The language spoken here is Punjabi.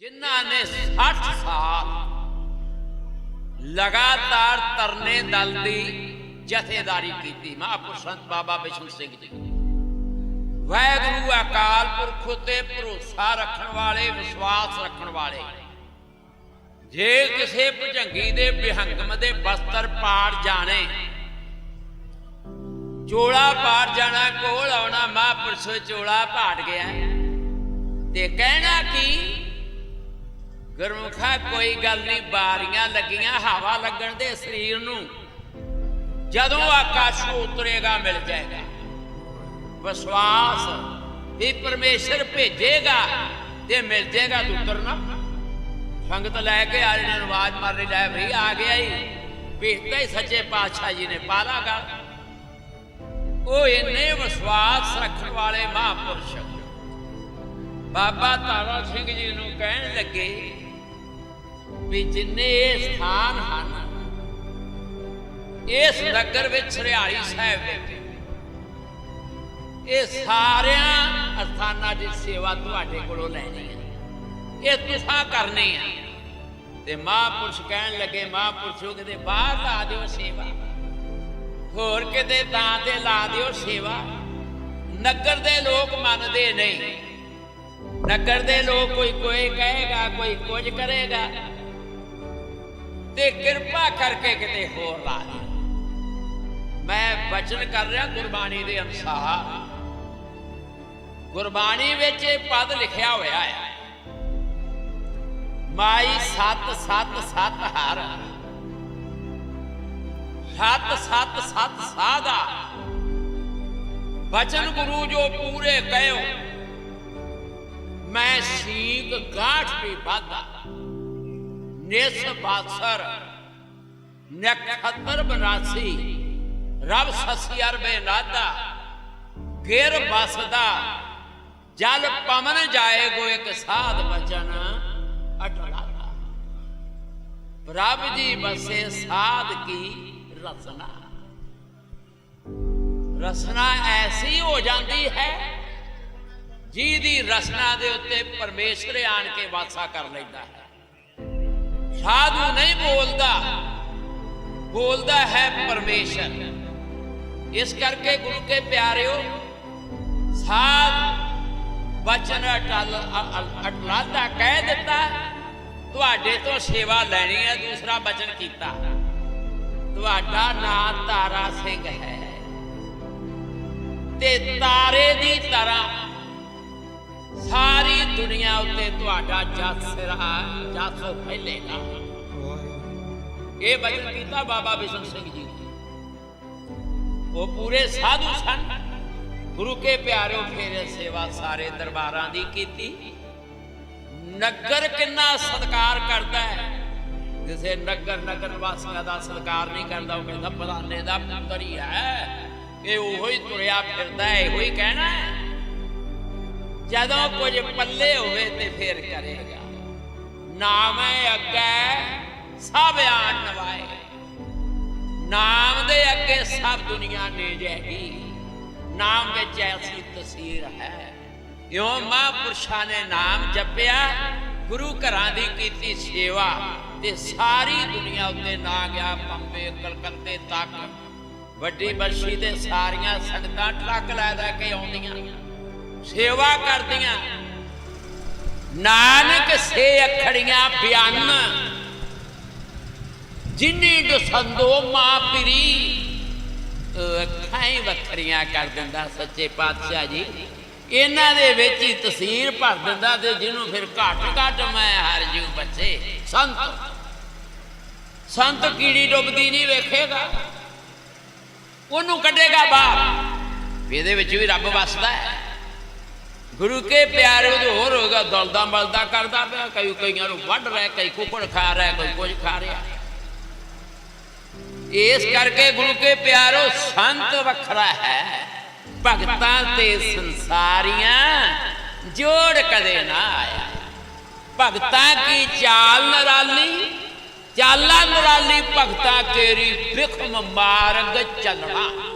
ਜਿਨ੍ਹਾਂ ਨੇ 60 ਸਾਲ ਲਗਾਤਾਰ ਤਰਨੇ ਦਲ ਦੀ ਜਥੇਦਾਰੀ ਕੀਤੀ। ਮਹਾਂਪੁਰਸ਼ ਸੰਤ ਬਾਬਾ ਬਿਸ਼ਨ ਸਿੰਘ ਜੀ। ਵਾਹਿਗੁਰੂ ਅਕਾਲ ਪੁਰਖ ਉਤੇ ਭਰੋਸਾ ਰੱਖਣ ਵਾਲੇ, ਵਿਸ਼ਵਾਸ ਰੱਖਣ ਵਾਲੇ। ਜੇ ਕਿਸੇ ਭਜੰਗੀ ਦੇ ਵਿਹੰਗਮ ਦੇ ਬਸਤਰ ਪਾੜ ਜਾਣੇ, ਚੋਲਾ ਪਾੜ ਜਾਣਾ, ਕੋਲ ਆਉਣਾ, ਮਹਾਂਪੁਰਸ਼ ਚੋਲਾ ਪਾੜ ਗਿਆ। ਤੇ ਕਹਿਣਾ ਕੀ? ਗੁਰਮੁਖਾ ਕੋਈ ਗੱਲ ਨਹੀਂ, ਬਾਰੀਆਂ ਲੱਗੀਆਂ, ਹਵਾ ਲੱਗਣ ਦੇ ਸਰੀਰ ਨੂੰ। ਜਦੋਂ ਆਕਾਸ਼ੋਂ ਉਤਰੇਗਾ, ਮਿਲ ਜਾਏਗਾ। ਵਿਸ਼ਵਾਸ ਵੀ ਪਰਮੇਸ਼ਰ ਭੇਜੇਗਾ ਤੇ ਮਿਲ ਜਾਏਗਾ ਉਤਰਨਾ। ਸੰਗਤ ਲੈ ਕੇ ਆ, ਇਹਨਾਂ ਨੂੰ ਆਵਾਜ਼ ਮਾਰ ਲੈ ਭਈ ਆ ਗਿਆ ਹੀ ਭੇਜਦਾ ਹੀ ਸੱਚੇ ਪਾਤਸ਼ਾਹ ਜੀ ਨੇ ਪਾਲਾਗਾ। ਉਹ ਇੰਨੇ ਵਿਸ਼ਵਾਸ ਰੱਖਣ ਵਾਲੇ ਮਹਾਪੁਰਸ਼। ਬਾਬਾ ਤਾਰਾ ਸਿੰਘ ਜੀ ਨੂੰ ਕਹਿਣ ਲੱਗੇ ਵੀ ਜਿੰਨੇ ਇਹ ਸਥਾਨ ਹਨ, ਇਸ ਨਗਰ ਵਿੱਚ ਹਰਿਆਲੀ ਸਾਹਿਬ ਦੇ ਇਹ ਸਾਰਿਆਂ ਅਸਥਾਨਾਂ ਦੀ ਸੇਵਾ ਤੁਹਾਡੇ ਕੋਲੋਂ ਲੈਣੀ ਹੈ। ਇਹ ਤੁਸੀਂ ਕਰਨੀ ਹੈ। ਤੇ ਮਹਾਂਪੁਰਸ਼ ਕਹਿਣ ਲੱਗੇ, ਮਹਾਂਪੁਰਸ਼ੋ ਕਿਤੇ ਬਾਹਰ ਲਾ ਦਿਓ ਸੇਵਾ। ਹੋਰ ਕਿਤੇ ਤਾਂ ਤੇ ਲਾ ਦਿਓ ਸੇਵਾ। ਨਗਰ ਦੇ ਲੋਕ ਮੰਨਦੇ ਨਹੀਂ। ਨਗਰ ਦੇ ਲੋਕ ਕੋਈ ਕੋਈ ਕਹੇਗਾ, ਕੋਈ ਕੁਝ ਕਰੇਗਾ। ਤੇ ਕਿਰਪਾ ਕਰਕੇ ਕਿਤੇ ਹੋਰ ਲਾ ਦੇ। ਮੈਂ ਬਚਨ ਕਰ ਰਿਹਾ ਗੁਰਬਾਣੀ ਦੇ ਅਨੁਸਾਰ। ਗੁਰਬਾਣੀ ਵਿੱਚ ਇਹ ਪਦ ਲਿਖਿਆ ਹੋਇਆ ਹੈ। ਮਾਈ ਸਤ ਸਤ ਸਤ ਹਰ। ਸਤ ਸਤ ਸਤ ਸਾਦਾ ਬਚਨ ਗੁਰੂ ਜੋ ਪੂਰੇ ਕਹਿਓ ਮੈਂ ਸੀਕ ਗਾਠ ਵੀ ਬਾਦਾ ਨਿਸ ਬਾਸਰ ਨਖਤਰ ਬਨਾਸੀ, ਰਬ ਸਸੀ ਅਰਬੇ ਨਾਦਾ ਗਿਰ ਬਸਦਾ, ਜਲ ਪਵਨ ਜਾਏ ਗੋ ਇੱਕ ਸਾਧ ਬਚਨ ਅਟਲਾਦਾ ਪ੍ਰਭ ਜੀ ਬਸੇ ਸਾਧ ਕੀ ਰਸਨਾ। ਰਸਨਾ ਐਸੀ ਹੋ ਜਾਂਦੀ ਹੈ, ਜਿਹਦੀ ਰਸਨਾ ਦੇ ਉੱਤੇ ਪਰਮੇਸ਼ਰ ਆਣ ਕੇ ਵਾਸਾ ਕਰ ਲੈਂਦਾ ਹੈ। ਸਾਧੂ ਨਹੀਂ ਬੋਲਦਾ ਬੋਲਦਾ ਹੈ ਪਰਮੇਸ਼ਰ। ਇਸ ਕਰਕੇ ਗੁਰੂ ਕੇ ਪਿਆਰਿਓ, ਸਾਧ ਬਚਨ ਅਟਲ ਅਟਲਾਦਾ ਕਹਿ ਦਿੱਤਾ, ਤੁਹਾਡੇ ਤੋਂ ਸੇਵਾ ਲੈਣੀ ਹੈ, ਦੂਸਰਾ ਬਚਨ ਕੀਤਾ। ਤੁਹਾਡਾ ਨਾਮ ਤਾਰਾ ਸਿੰਘ ਹੈ। ਤੇ ਤਾਰੇ ਦੀ ਤਰ੍ਹਾਂ ਦੁਨੀਆ ਉੱਤੇ ਤੁਹਾਡਾ ਜਸ ਸਿਰਾ ਜਸ ਫੈਲੇਗਾ। ਇਹ ਬਚਨ ਕੀਤਾ ਬਾਬਾ ਬਿਸ਼ਨ ਸਿੰਘ ਜੀ ਉਹ ਪੂਰੇ ਸਾਧੂ ਸਨ। ਗੁਰੂ ਕੇ ਪਿਆਰਿਓ, ਫੇਰੇ ਸੇਵਾ ਸਾਰੇ ਦਰਬਾਰਾਂ ਦੀ ਕੀਤੀ। ਨਗਰ ਕਿੰਨਾ ਸਤਕਾਰ ਕਰਦਾ ਹੈ। ਜਿਸੇ ਨਗਰ ਨਗਰ ਵਾਸੀਆਂ ਦਾ ਸਤਕਾਰ ਨਹੀਂ ਕਰਦਾ, ਉਹ ਕਹਿੰਦਾ ਬਰਾਨੇ ਦਾ ਪੁੱਤਰ ਹੀ ਹੈ। ਇਹ ਉਹੋ ਹੀ ਤੁਰਿਆ ਫਿਰਦਾ ਹੈ, ਇਹੋ ਹੀ ਕਹਿਣਾ ਹੈ। ਜਦੋਂ ਕੁਝ ਪੱਲੇ ਹੋਵੇ ਤੇ ਫੇਰ ਕਰੇਗਾ। ਨਾਮ ਹੈ ਅੱਗੇ, ਸਭ ਆਣ ਨਵਾਏ। ਨਾਮ ਦੇ ਅੱਗੇ ਸਭ ਦੁਨੀਆ ਨੇ ਜਾਏਗੀ ਨਾਮ ਵਿੱਚ ਐਸੀ ਤਸਵੀਰ ਹੈ। ਇਉਂ ਮਹਾਂਪੁਰਸ਼ਾਂ ਨੇ ਨਾਮ ਜਪਿਆ, ਗੁਰੂ ਘਰਾਂ ਦੀ ਕੀਤੀ ਸੇਵਾ ਤੇ ਸਾਰੀ ਦੁਨੀਆ ਉੱਤੇ ਨਾ ਗਿਆ ਬੰਬੇ, ਕਲਕੱਤੇ ਤੱਕ। ਵੱਡੀ ਬਰਸ਼ੀ ਤੇ ਸਾਰੀਆਂ ਸੰਗਤਾਂ ਟਰੱਕ ਲੈ ਲੈ ਕੇ ਆਉਂਦੀਆਂ। ਸੇਵਾ ਕਰਦੀਆਂ। ਨਾਨਕ ਸੇ ਅਖੜੀਆਂ ਬਿਆਨ ਜਿਨੀ ਦਸੰਦੋ ਮਾਂ ਪਰੀ ਅੱਖਾਂ ਹੀ ਵੱਖਰੀਆਂ ਕਰ ਦਿੰਦਾ ਸੱਚੇ ਪਾਤਸ਼ਾਹ ਜੀ। ਇਹਨਾਂ ਦੇ ਵਿੱਚ ਹੀ ਤਸਵੀਰ ਭਰ ਦਿੰਦਾ ਤੇ ਜਿਹਨੂੰ ਫਿਰ ਘੱਟ ਘੱਟ ਮੈਂ ਹਰ ਜੂ ਬੱਚੇ। ਸੰਤ। ਸੰਤ ਕੀੜੀ ਡੁੱਬਦੀ ਨਹੀਂ ਵੇਖੇਗਾ। ਉਹਨੂੰ ਕੱਢੇਗਾ ਬਾਹਰ। ਇਹਦੇ ਵਿੱਚ ਵੀ ਰੱਬ ਵਸਦਾ ਹੈ। ਗੁਰੂ ਕੇ ਪਿਆਰੇ ਉਹ ਹੋਰ ਹੋਗਾ ਦਲਦਾ ਮਲਦਾ ਕਰਦਾ ਪਿਆ, ਕਈ ਕਈਆਂ ਨੂੰ ਵੱਢ ਰਿਹਾ, ਕਈ ਕੁੱਕੜ ਖਾ ਰਿਹਾ, ਕੋਈ ਕੁਝ ਖਾ ਰਿਹਾ। ਇਸ ਕਰਕੇ ਗੁਰੂ ਕੇ ਪਿਆਰੋ ਸੰਤ ਵੱਖਰਾ ਹੈ। ਭਗਤਾਂ ਤੇ ਸੰਸਾਰੀਆਂ ਜੋੜ ਕਦੇ ਨਾ ਆਇਆ। ਭਗਤਾਂ ਕੀ ਚਾਲ ਨਰਾਲੀ? ਚਾਲਾ ਨਰਾਲੀ, ਭਗਤਾਂ ਤੇਰੀ ਵਿਖਮ ਮਾਰਗ ਚੱਲਣਾ।